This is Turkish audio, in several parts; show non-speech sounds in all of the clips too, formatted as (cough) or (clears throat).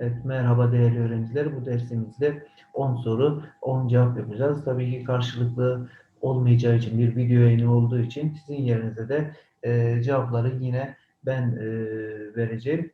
Evet, merhaba değerli öğrenciler. Bu dersimizde 10 soru, 10 cevap yapacağız. Tabii ki karşılıklı olmayacağı için, bir video yayını olduğu için sizin yerinize de e, cevapları yine ben e, vereceğim.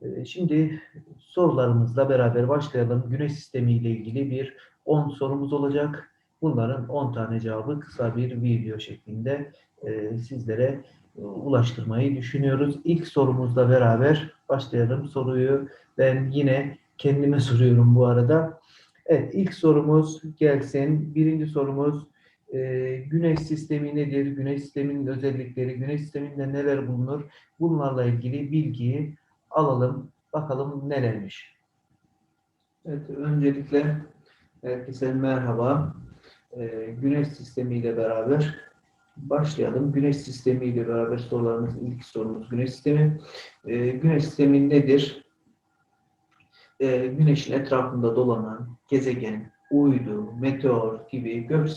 E, şimdi sorularımızla beraber başlayalım. Güneş sistemi ile ilgili bir 10 sorumuz olacak. Bunların 10 tane cevabı kısa bir video şeklinde e, sizlere e, ulaştırmayı düşünüyoruz. İlk sorumuzla beraber başlayalım. Soruyu ben yine kendime (laughs) soruyorum bu arada. Evet ilk sorumuz gelsin. Birinci sorumuz e, güneş sistemi nedir? Güneş sisteminin özellikleri, güneş sisteminde neler bulunur? Bunlarla ilgili bilgiyi alalım. Bakalım nelermiş. Evet öncelikle herkese merhaba. E, güneş sistemiyle beraber başlayalım. Güneş sistemiyle beraber sorularımız ilk sorumuz güneş sistemi. E, güneş sistemi nedir? e, Güneş'in etrafında dolanan gezegen, uydu, meteor gibi gök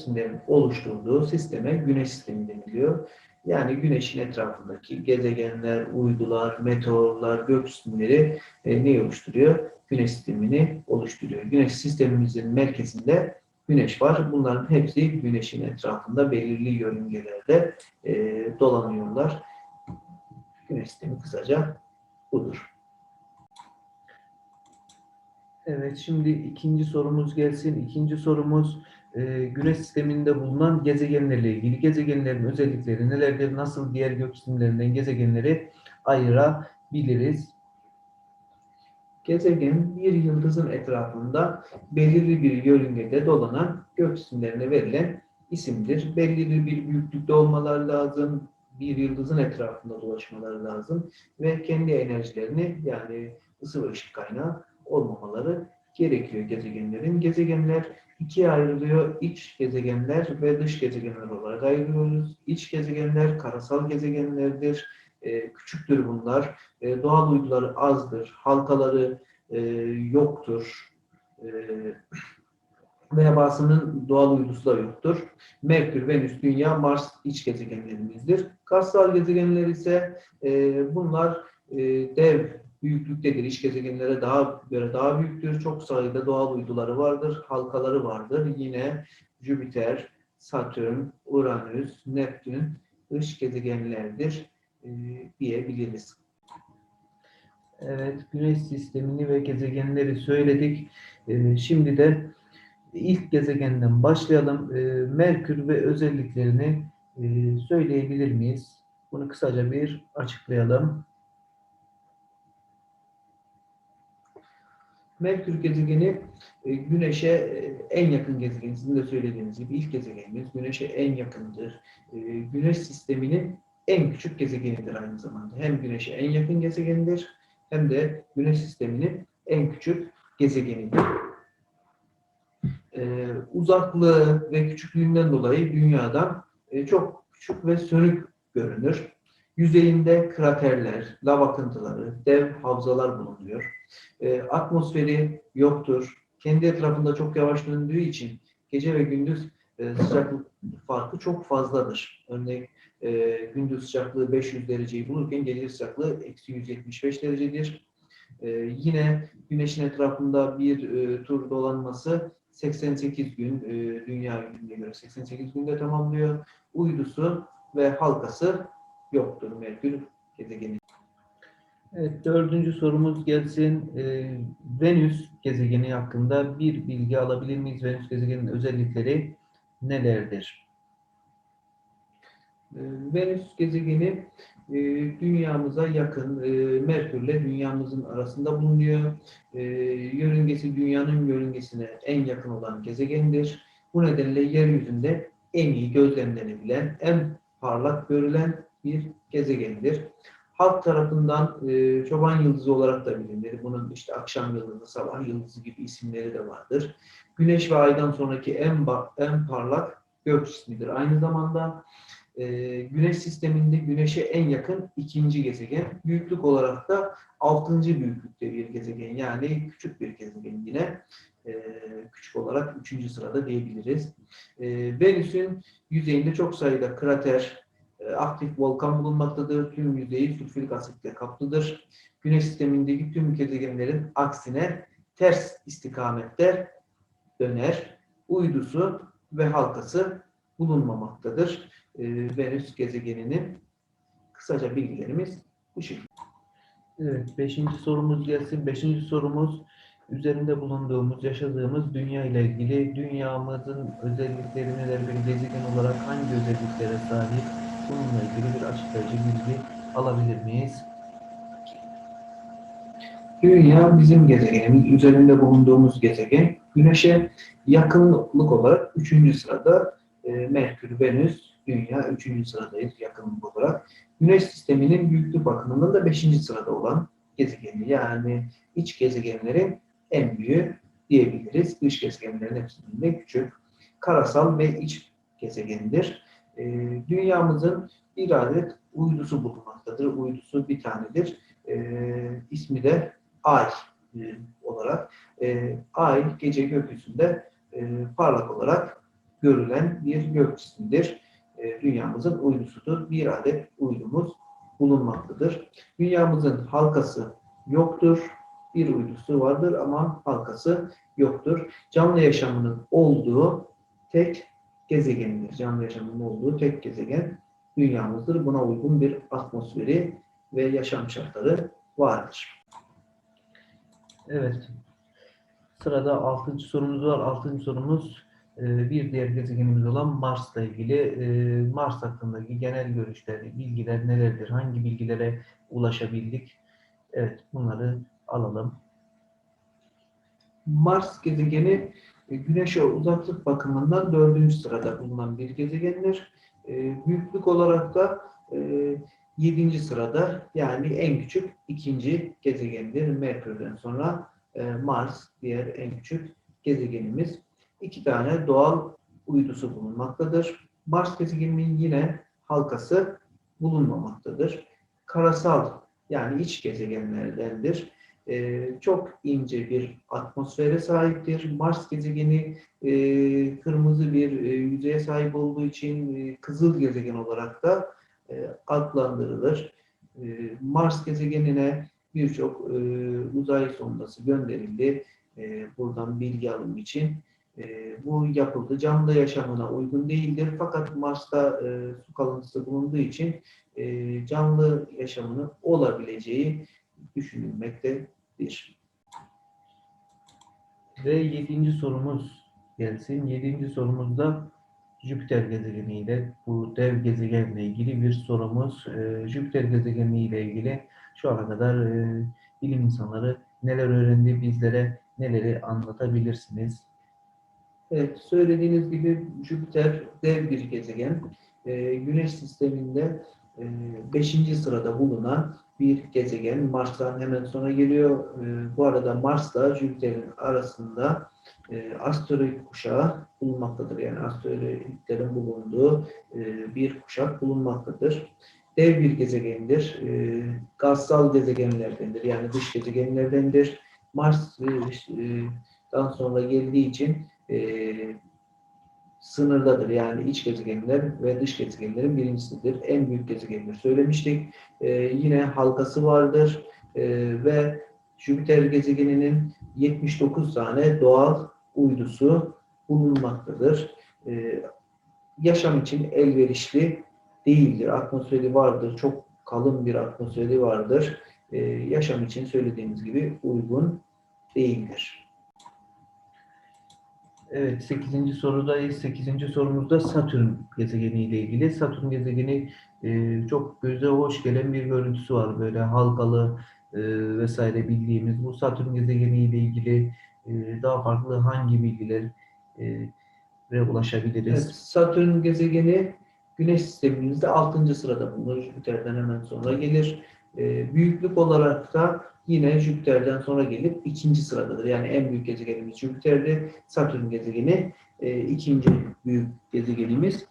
oluşturduğu sisteme Güneş sistemi deniliyor. Yani Güneş'in etrafındaki gezegenler, uydular, meteorlar, gök cisimleri e, neyi oluşturuyor? Güneş sistemini oluşturuyor. Güneş sistemimizin merkezinde Güneş var. Bunların hepsi Güneş'in etrafında belirli yörüngelerde e, dolanıyorlar. Güneş sistemi kısaca budur. Evet, şimdi ikinci sorumuz gelsin. İkinci sorumuz e, Güneş sisteminde bulunan gezegenlerle ilgili. Gezegenlerin özellikleri nelerdir? Nasıl diğer gök cisimlerinden gezegenleri ayırabiliriz? Gezegen bir yıldızın etrafında belirli bir yörüngede dolanan gök cisimlerine verilen isimdir. Belirli bir büyüklükte olmaları lazım. Bir yıldızın etrafında dolaşmaları lazım ve kendi enerjilerini yani ısı ve ışık kaynağı olmamaları gerekiyor gezegenlerin. Gezegenler ikiye ayrılıyor. İç gezegenler ve dış gezegenler olarak ayırıyoruz. İç gezegenler karasal gezegenlerdir. Ee, küçüktür bunlar. Ee, doğal uyduları azdır. Halkaları e, yoktur. (clears throat) Bazısının doğal uydusu da yoktur. Merkür, Venüs, Dünya, Mars iç gezegenlerimizdir. Karsal gezegenler ise e, bunlar e, dev büyüklüktedir. İç gezegenlere daha göre daha büyüktür. Çok sayıda doğal uyduları vardır, halkaları vardır. Yine Jüpiter, Satürn, Uranüs, Neptün dış gezegenlerdir e, diyebiliriz. Evet, Güneş sistemini ve gezegenleri söyledik. E, şimdi de ilk gezegenden başlayalım. E, Merkür ve özelliklerini e, söyleyebilir miyiz? Bunu kısaca bir açıklayalım. Merkür gezegeni Güneş'e en yakın gezegen. Sizin de söylediğiniz gibi ilk gezegenimiz Güneş'e en yakındır. Güneş sisteminin en küçük gezegenidir aynı zamanda. Hem Güneş'e en yakın gezegenidir hem de Güneş sisteminin en küçük gezegenidir. Uzaklığı ve küçüklüğünden dolayı Dünya'dan çok küçük ve sönük görünür. Yüzeyinde kraterler, lav akıntıları, dev havzalar bulunuyor. E, atmosferi yoktur. Kendi etrafında çok yavaş döndüğü için gece ve gündüz e, sıcaklık farkı çok fazladır. Örneğin e, gündüz sıcaklığı 500 dereceyi bulurken gece sıcaklığı eksi 175 derecedir. E, yine güneşin etrafında bir e, tur dolanması 88 gün, e, dünya gününe göre 88 günde tamamlıyor. Uydusu ve halkası yoktur Merkür gezegeni. Evet, dördüncü sorumuz gelsin. Ee, Venüs gezegeni hakkında bir bilgi alabilir miyiz? Venüs gezegeninin özellikleri nelerdir? Ee, Venüs gezegeni e, dünyamıza yakın, e, Merkürle dünyamızın arasında bulunuyor. E, yörüngesi dünyanın yörüngesine en yakın olan gezegendir. Bu nedenle yeryüzünde en iyi gözlemlenebilen, en parlak görülen bir gezegendir. Halk tarafından e, çoban yıldızı olarak da bilinir. Bunun işte akşam yıldızı, sabah yıldızı gibi isimleri de vardır. Güneş ve aydan sonraki en en parlak gök cismidir. Aynı zamanda e, Güneş sisteminde Güneş'e en yakın ikinci gezegen. Büyüklük olarak da altıncı büyüklükte bir gezegen. Yani küçük bir gezegen yine. E, küçük olarak üçüncü sırada diyebiliriz. E, Venüs'ün yüzeyinde çok sayıda krater, e, aktif volkan bulunmaktadır. Tüm yüzeyi sülfürik asitle kaplıdır. Güneş sistemindeki tüm gezegenlerin aksine ters istikamette döner. Uydusu ve halkası bulunmamaktadır. Ee, Venüs gezegeninin kısaca bilgilerimiz bu şekilde. Evet, beşinci sorumuz gelsin. Beşinci sorumuz üzerinde bulunduğumuz, yaşadığımız dünya ile ilgili dünyamızın özellikleri neler bir gezegen olarak hangi özelliklere sahip bununla ilgili bir açıklayıcı bilgi alabilir miyiz? Dünya bizim gezegenimiz, üzerinde bulunduğumuz gezegen. Güneş'e yakınlık olarak üçüncü sırada e, Merkür, Venüs, Dünya üçüncü sıradayız yakınlık olarak. Güneş sisteminin büyüklük bakımından da beşinci sırada olan gezegeni. Yani iç gezegenlerin en büyüğü diyebiliriz. Dış gezegenlerin hepsinin de küçük. Karasal ve iç gezegenidir. E, dünyamızın bir adet uydusu bulunmaktadır. Uydusu bir tanedir. E, ismi de Ay e, olarak. E, Ay gece gökyüzünde e, parlak olarak görülen bir gök cismidir. E, dünyamızın uydusudur. Bir adet uydumuz bulunmaktadır. Dünyamızın halkası yoktur. Bir uydusu vardır ama halkası yoktur. Canlı yaşamının olduğu tek gezegendir. Canlı yaşamının olduğu tek gezegen dünyamızdır. Buna uygun bir atmosferi ve yaşam şartları vardır. Evet. Sırada altıncı sorumuz var. Altıncı sorumuz bir diğer gezegenimiz olan Mars'la ilgili. E, Mars hakkındaki genel görüşler, bilgiler nelerdir? Hangi bilgilere ulaşabildik? Evet, bunları alalım. Mars gezegeni e, Güneş'e uzaklık bakımından dördüncü sırada bulunan bir gezegendir. E, büyüklük olarak da yedinci sırada yani en küçük ikinci gezegendir. Merkür'den sonra Mars diğer en küçük gezegenimiz. İki tane doğal uydusu bulunmaktadır. Mars gezegeninin yine halkası bulunmamaktadır. Karasal yani iç gezegenlerdendir. Ee, çok ince bir atmosfere sahiptir. Mars gezegeni e, kırmızı bir e, yüzeye sahip olduğu için e, kızıl gezegen olarak da e, adlandırılır. E, Mars gezegenine birçok e, uzay sondası gönderildi. E, buradan bilgi alım için. E, bu yapıldı. Canlı yaşamına uygun değildir. Fakat Mars'ta e, su kalıntısı bulunduğu için e, canlı yaşamının olabileceği düşünülmektedir. Ve yedinci sorumuz gelsin. Yedinci sorumuzda Jüpiter gezegeniyle bu dev gezegenle ilgili bir sorumuz. E, Jüpiter gezegeniyle ilgili şu ana kadar e, bilim insanları neler öğrendi, bizlere neleri anlatabilirsiniz? Evet, söylediğiniz gibi Jüpiter dev bir gezegen. E, Güneş sisteminde 5. sırada bulunan bir gezegen. Mars'tan hemen sonra geliyor. E, bu arada Mars'la Jüpiter'in arasında e, asteroid kuşağı bulunmaktadır. Yani asteroidlerin bulunduğu e, bir kuşak bulunmaktadır. Dev bir gezegendir. E, gazsal gezegenlerdendir. Yani dış gezegenlerdendir. Mars'tan sonra geldiği için e, sınırdadır. Yani iç gezegenler ve dış gezegenlerin birincisidir. En büyük gezegendir söylemiştik. E, yine halkası vardır e, ve Jüpiter gezegeninin 79 tane doğal uydusu bulunmaktadır. E, yaşam için elverişli değildir. Atmosferi vardır. Çok kalın bir atmosferi vardır. E, yaşam için söylediğimiz gibi uygun değildir. Evet, 8. sorudayız. 8. sorumuzda Satürn gezegeni ile ilgili. Satürn gezegeni e, çok göze hoş gelen bir görüntüsü var. Böyle halkalı e, vesaire bildiğimiz. Bu Satürn gezegeni ile ilgili e, daha farklı hangi bilgiler e, ulaşabiliriz? Evet, Satürn gezegeni Güneş sistemimizde 6. sırada bulunur. Jüpiter'den hemen sonra gelir. E, büyüklük olarak da yine Jüpiter'den sonra gelip ikinci sıradadır. Yani en büyük gezegenimiz Jüpiter'de, Satürn gezegeni e, ikinci büyük gezegenimiz.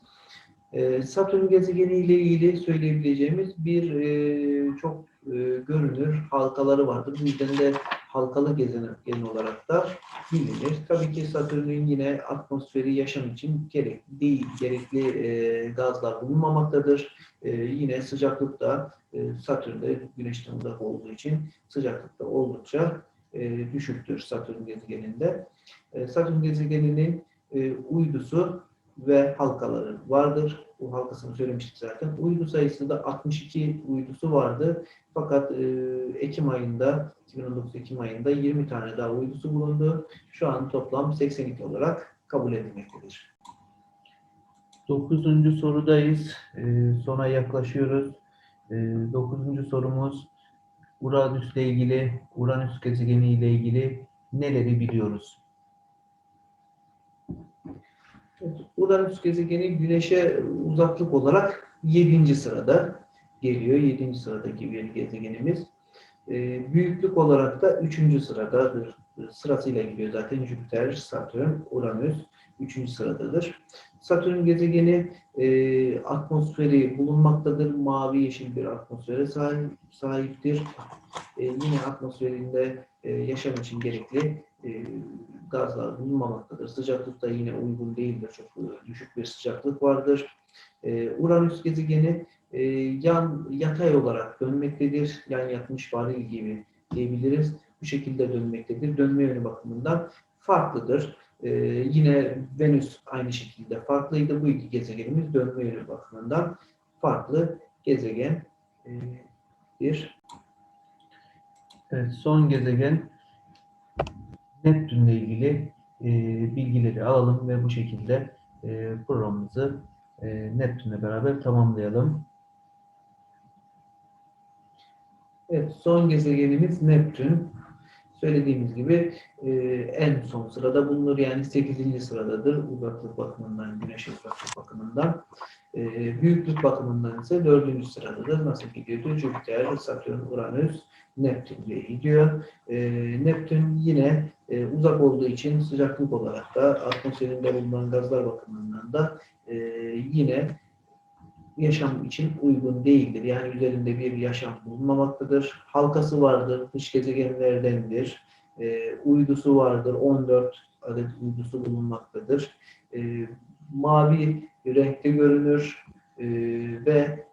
E, Satürn gezegeni ile ilgili söyleyebileceğimiz bir e, çok e, görünür halkaları vardır. Bu yüzden de halkalı gezegen olarak da bilinir. Tabii ki Satürn'ün yine atmosferi yaşam için gerekli değil, gerekli e, gazlar bulunmamaktadır. E, yine sıcaklıkta e, Satürn'de Güneş'ten uzak olduğu için sıcaklıkta oldukça e, düşüktür Satürn gezegeninde. E, Satürn gezegeninin e, uydusu ve halkaları vardır. Bu halkasını söylemiştik zaten. Uydu sayısı da 62 uydusu vardı. Fakat e, Ekim ayında, 2019 Ekim ayında 20 tane daha uydusu bulundu. Şu an toplam 82 olarak kabul edilmektedir. Dokuzuncu sorudayız. E, sona yaklaşıyoruz. E, dokuzuncu sorumuz Uranüs'le ilgili, Uranüs gezegeni ile ilgili neleri biliyoruz? Evet, Uranüs gezegeni Güneş'e uzaklık olarak 7. sırada geliyor. 7. sıradaki bir gezegenimiz. Ee, büyüklük olarak da 3. sıradadır. Sırasıyla gidiyor zaten Jüpiter, Satürn, Uranüs 3. sıradadır. Satürn gezegeni e, atmosferi bulunmaktadır. Mavi yeşil bir atmosfere sahip, sahiptir. E, yine atmosferinde e, yaşam için gerekli e, gazlar bulunmamaktadır. Sıcaklık da yine uygun değildir. Çok e, düşük bir sıcaklık vardır. E, Uranüs gezegeni yan yatay olarak dönmektedir. Yan yatmış varil gibi diyebiliriz. Bu şekilde dönmektedir. Dönme yönü bakımından farklıdır. Yine Venüs aynı şekilde farklıydı. Bu iki gezegenimiz dönme yönü bakımından farklı gezegen bir. Evet, son gezegen Neptünle ilgili e, bilgileri alalım ve bu şekilde e, programımızı e, Neptünle beraber tamamlayalım. Evet, son gezegenimiz Neptün. Söylediğimiz gibi e, en son sırada bulunur. Yani 8. sıradadır uzaklık bakımından, güneş uzaklık bakımından. E, büyüklük bakımından ise 4. sıradadır. Nasıl gidiyordu? Jüpiter, Satürn, Uranüs, Neptün diye gidiyor. E, Neptün yine e, uzak olduğu için sıcaklık olarak da atmosferinde bulunan gazlar bakımından da yine yaşam için uygun değildir. Yani üzerinde bir yaşam bulunmamaktadır. Halkası vardır, dış gezegenlerdendir. E, uydusu vardır, 14 adet uydusu bulunmaktadır. E, mavi renkte görünür e, ve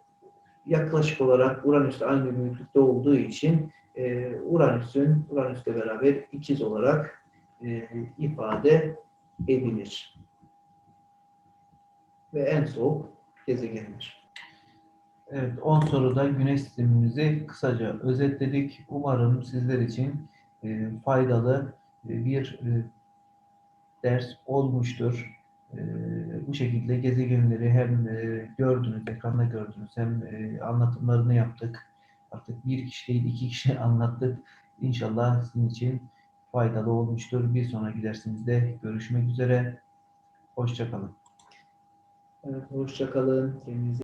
yaklaşık olarak Uranüs'te aynı büyüklükte olduğu için e, Uranüs'ün Uranüs'le beraber ikiz olarak e, ifade edilir. Ve en soğuk gezegendir. Evet, 10 soruda güneş sistemimizi kısaca özetledik. Umarım sizler için e, faydalı e, bir e, ders olmuştur. E, bu şekilde gezegenleri hem e, gördünüz, ekranda gördünüz, hem e, anlatımlarını yaptık. Artık bir kişi değil, iki kişi (laughs) anlattık. İnşallah sizin için faydalı olmuştur. Bir sonraki dersimizde görüşmek üzere. Hoşçakalın. Evet, hoşçakalın. Kendinize